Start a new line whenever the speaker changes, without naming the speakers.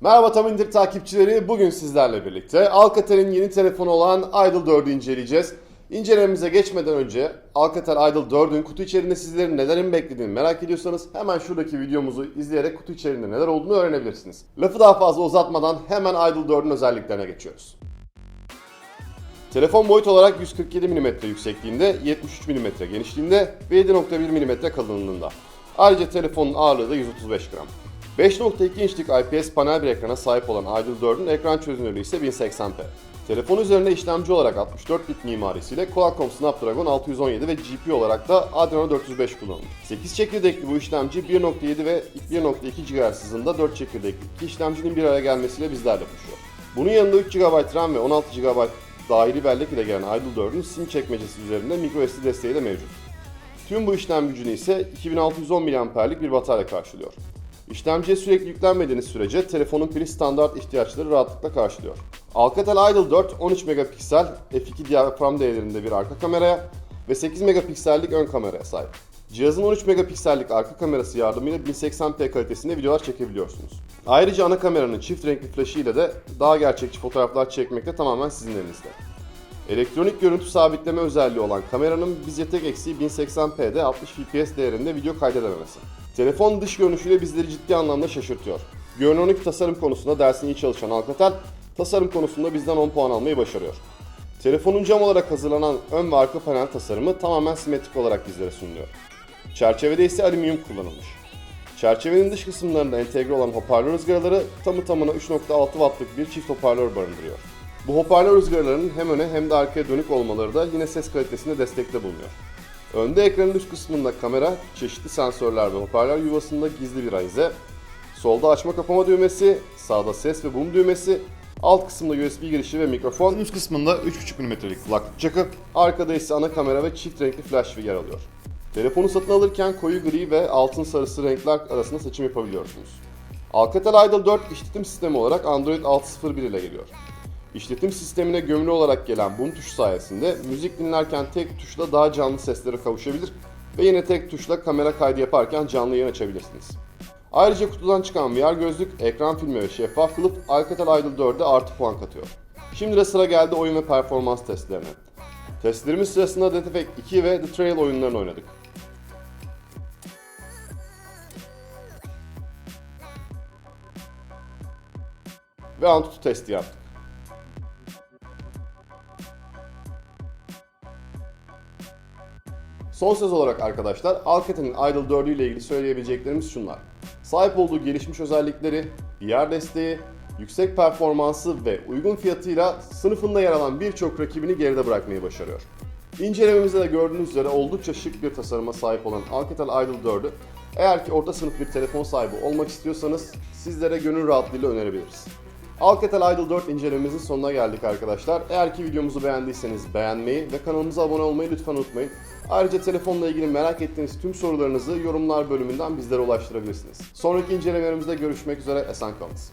Merhaba Tam İndir takipçileri. Bugün sizlerle birlikte Alcatel'in yeni telefonu olan Idol 4'ü inceleyeceğiz. İncelememize geçmeden önce Alcatel Idol 4'ün kutu içerisinde sizlerin nelerin beklediğini merak ediyorsanız hemen şuradaki videomuzu izleyerek kutu içerisinde neler olduğunu öğrenebilirsiniz. Lafı daha fazla uzatmadan hemen Idol 4'ün özelliklerine geçiyoruz. Telefon boyut olarak 147 mm yüksekliğinde, 73 mm genişliğinde ve 7.1 mm kalınlığında. Ayrıca telefonun ağırlığı da 135 gram. 5.2 inçlik IPS panel bir ekrana sahip olan Idol 4'ün ekran çözünürlüğü ise 1080p. Telefon üzerinde işlemci olarak 64 bit mimarisiyle Qualcomm Snapdragon 617 ve GPU olarak da Adreno 405 kullanılır. 8 çekirdekli bu işlemci 1.7 ve 1.2 GHz hızında 4 çekirdekli iki işlemcinin bir araya gelmesiyle bizlerle buluşuyor. Bunun yanında 3 GB RAM ve 16 GB dahili bellek ile gelen Idol 4'ün SIM çekmecesi üzerinde microSD desteği de mevcut. Tüm bu işlem gücünü ise 2610 mAh'lik bir batarya karşılıyor. İşlemciye sürekli yüklenmediğiniz sürece telefonun pili standart ihtiyaçları rahatlıkla karşılıyor. Alcatel Idol 4 13 megapiksel f2 diyafram değerlerinde bir arka kameraya ve 8 megapiksellik ön kameraya sahip. Cihazın 13 megapiksellik arka kamerası yardımıyla 1080p kalitesinde videolar çekebiliyorsunuz. Ayrıca ana kameranın çift renkli flaşı ile de daha gerçekçi fotoğraflar çekmekte tamamen sizin elinizde. Elektronik görüntü sabitleme özelliği olan kameranın bizce tek eksiği 1080p'de 60 fps değerinde video kaydedememesi. Telefon dış görünüşüyle bizleri ciddi anlamda şaşırtıyor. Görünürlük tasarım konusunda dersini iyi çalışan Alcatel, tasarım konusunda bizden 10 puan almayı başarıyor. Telefonun cam olarak hazırlanan ön ve arka panel tasarımı tamamen simetrik olarak bizlere sunuluyor. Çerçevede ise alüminyum kullanılmış. Çerçevenin dış kısımlarında entegre olan hoparlör ızgaraları tamı tamına 3.6 wattlık bir çift hoparlör barındırıyor. Bu hoparlör ızgaralarının hem öne hem de arkaya dönük olmaları da yine ses kalitesinde destekte bulunuyor. Önde ekranın üst kısmında kamera, çeşitli sensörler ve hoparlör yuvasında gizli bir ahize, solda açma kapama düğmesi, sağda ses ve boom düğmesi, alt kısımda USB girişi ve mikrofon, üst kısmında 3.5 mm'lik kulaklık çakı, arkada ise ana kamera ve çift renkli flash yer alıyor. Telefonu satın alırken koyu gri ve altın sarısı renkler arasında seçim yapabiliyorsunuz. Alcatel Idol 4 işletim sistemi olarak Android 6.01 ile geliyor. İşletim sistemine gömülü olarak gelen Boom tuşu sayesinde müzik dinlerken tek tuşla daha canlı seslere kavuşabilir ve yine tek tuşla kamera kaydı yaparken canlı yayın açabilirsiniz. Ayrıca kutudan çıkan VR gözlük, ekran filmi ve şeffaf kılıf Alcatel Idol 4'e artı puan katıyor. Şimdi de sıra geldi oyun ve performans testlerine. Testlerimiz sırasında Death Effect 2 ve The Trail oyunlarını oynadık. Ve Antutu testi yaptık. Son söz olarak arkadaşlar Alcatel'in Idol 4'ü ile ilgili söyleyebileceklerimiz şunlar. Sahip olduğu gelişmiş özellikleri, VR desteği, yüksek performansı ve uygun fiyatıyla sınıfında yer alan birçok rakibini geride bırakmayı başarıyor. İncelememizde de gördüğünüz üzere oldukça şık bir tasarıma sahip olan Alcatel Idol 4'ü eğer ki orta sınıf bir telefon sahibi olmak istiyorsanız sizlere gönül rahatlığıyla önerebiliriz. Alcatel Idol 4 incelememizin sonuna geldik arkadaşlar. Eğer ki videomuzu beğendiyseniz beğenmeyi ve kanalımıza abone olmayı lütfen unutmayın. Ayrıca telefonla ilgili merak ettiğiniz tüm sorularınızı yorumlar bölümünden bizlere ulaştırabilirsiniz. Sonraki incelemelerimizde görüşmek üzere, esen kalınız.